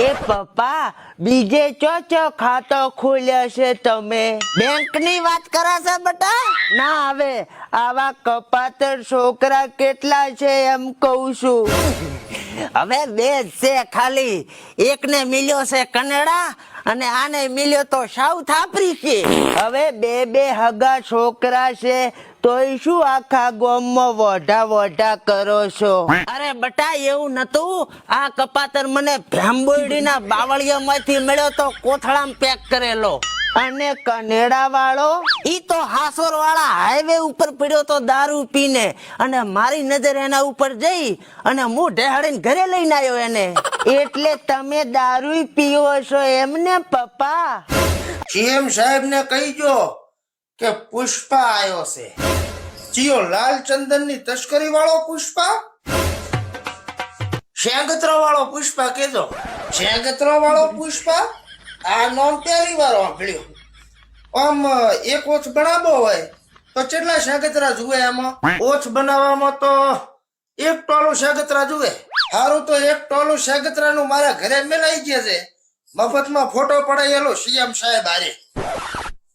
એ પપ્પા બીજે ચો ચો ખાતો ખોલ્યો છે તમે? બેંકની વાત કરો છો બેટા? ના હવે આવા કપાતર છોકરા કેટલા છે એમ કહું છું. હવે બે જ છે ખાલી એકને મિલ્યો છે કનેડા અને આને મિલ્યો તો સાઉથ આફ્રિકી. હવે બે બે હગા છોકરા છે તોય શું આખા ગામમાં વઢા વઢા કરો છો? અરે બટા, એવું નતું. આ કપાતર મને ભેંબોયડીના બાવળિયામાંથી મળ્યો તો કોથળામાં પેક કરેલો. અને કનેડા વાળો ઈ તો હાસોર વાળા હાઈવે ઉપર પડ્યો તો દારૂ પીને. અને મારી નજર એના ઉપર જઈ અને હું ઢેહાડીને ઘરે લઈને આવ્યો એને. એટલે તમે દારૂ પીવો છો એમને, પપ્પા? સીએમ સાહેબ ને કહીજો કે પુષ્પા આવ્યો છે? ચિયો લાલચંદનની તસ્કરી વાળો પુષ્પા? શેંગત્રો વાળો પુષ્પા કેજો શેંગત્રો વાળો પુષ્પા? આ નોમ પહેલી વાર સાંભળ્યું આમ, એક ઓછ બનાવો હોય, તો કેટલા શેંગત્રા જુએ એમાં ઓછ બનાવવામાં તો એક ટોલું શેંગત્રા જુએ. સારું તો એક ટોલું શેગત્રા નું મારા ઘરે મેલાઈ ગયા છે. મફતમાં ફોટો પડાયેલો સીએમ સાહેબ આરે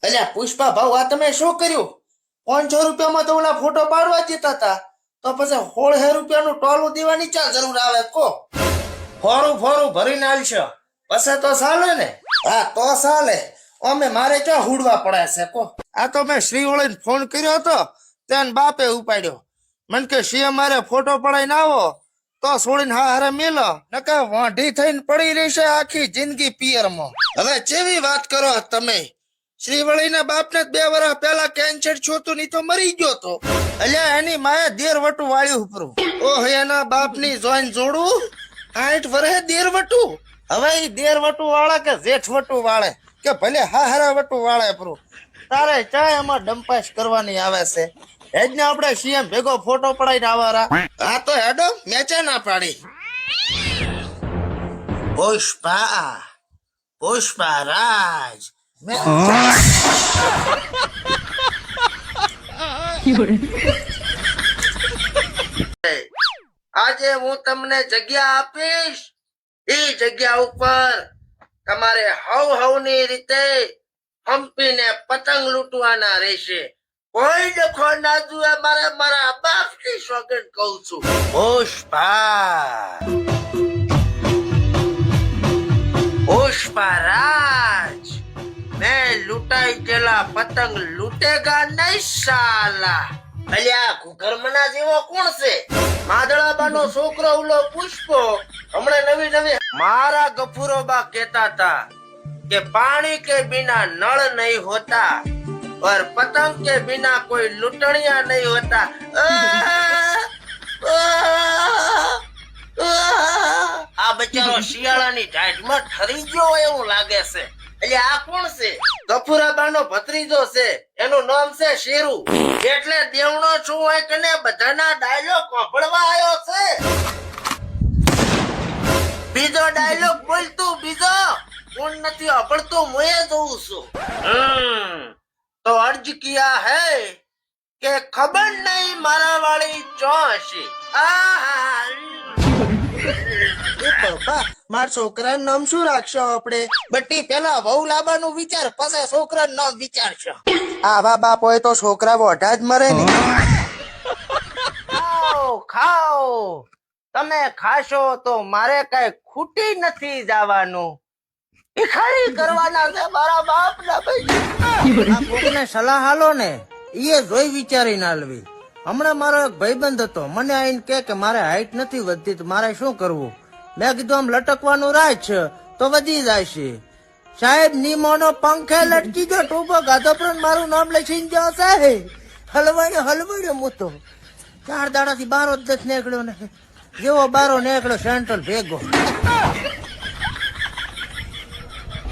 અલ્યા, પુષ્પા ભાવ, આ તમે શું કર્યું? પાંચસો રૂપિયામાં તો ઓલા ફોટો પાડવા જતા હતા. તો પછી સોળસો રૂપિયાનું ટોલું દેવાની ચા જરૂર આવે? કો. ફોરું ફોરું, ભરીને આલશો. પછી તો ચાલે ને? હા, તો ચાલે. અમે, મારે ક્યાં હુડવા પડે છે, કો? આ તો મેં શ્રી ઓળીને ફોન કર્યો હતો ત્યાં બાપે ઉપાડ્યો. મને કે, શ્રી મારે ફોટો પડાઈને આવો. તો છોડીને હા હારે મેલો. નકા વાંઢી થઈને પડી રહેશે આખી જિંદગી પિયરમાં. હવે જેવી વાત કરો તમે શ્રીવળીના બાપને બે વર્ષ પહેલા કેન્સર છોતું નહીં તો મરી ગયો તો. અલ્યા, એની માએ દેર વટું વાળ્યું ઉપરું. ઓહ, એના બાપની જોઈન જોડું. આઠ વર્ષે દેર વટું. હવે દેર વટું વાળે કે જેઠ વટું વાળે? કે ભલે હા હારા વટું વાળે પરું તારે ચા એમાં ડમ્પાસ કરવાની આવે છે. હેજને આપણે સીએમ ભેગો ફોટો પડાઈને આવારા. હા તો હેડો, મેચે ના પાડી. પુષ્પા પુષ્પા રાજ. આજે હું તમને જગ્યા આપીશ. એ જગ્યા ઉપર તમારે હવ હવની રીતે હંપીને પતંગ લૂંટવાના રહેશે. કોઈ ડખો ના જુએ, મારે મારા બાપની સોગંદ કહું છું. પુષ્પા પુષ્પા પેલા પતંગ લૂટેગા નહીં સાલા. અલ્યા કુકર્મના જેવો કોણ છે? માદળાબાનો છોકરો ઉલો પુષ્પો. હમણે નવી નવી મારા ગફુરોબા કહેતા હતા કે પાણી કે બિના નળ નહીં હોતા, પર પતંગ કે બિના કોઈ લૂંટણિયા નહીં હોતા. આ બચારો શિયાળાની ઢાઢમાં ઠરી ગયો એવું લાગે છે. એટલે આ કોણ છે? ગફુરાબાનો ભત્રીજો છે એનું નામ છે શેરુ. એટલે દેવણો છું હોય કને બધાના ડાયલોગ વાપરવા આવ્યો છે. બીજો ડાયલોગ બોલ તું બીજો કોણ નથી વાપરતું હું જોઉં છું. તો અર્જ કિયા હૈ કે ખબર નહીં મારા વાળી માર છોકરા નામ શું રાખશો આપણે? બટ્ટી પેલા વહુ લાવવાનું વિચાર પછી છોકરા નામ વિચારશો. આવા બાપ હોય તો છોકરા વોઢા જ મરે ને. ખાઓ ખાઓ. તમે ખાશો તો મારે કઈ ખૂટી નથી જવાનું. ભિખારી કરવાના છે મારા બાપ ના ભાઈ સલાહ હાલો ને એ જોઈ વિચારીને હાલવી. હમણાં મારો એક ભાઈબંધ હતો. મને આઈને કે કે મારે હાઈટ નથી વધતી, તો મારે શું કરવું? મેં કીધું, આમ લટકવાનું રાજ છે, તો વધી જાય છે. સાહેબ નીમોનો પંખે લટકી ગયો, ટૂંકો ગાધો પણ મારું નામ લખીને ગયો, સાહેબ. હલવાડ્યો હલવાડ્યો હું તો ચાર દાડાથી બારો જ નીકળ્યો ને. જેવો બારો નીકળ્યો, સેન્ટ્રલ ભેગો.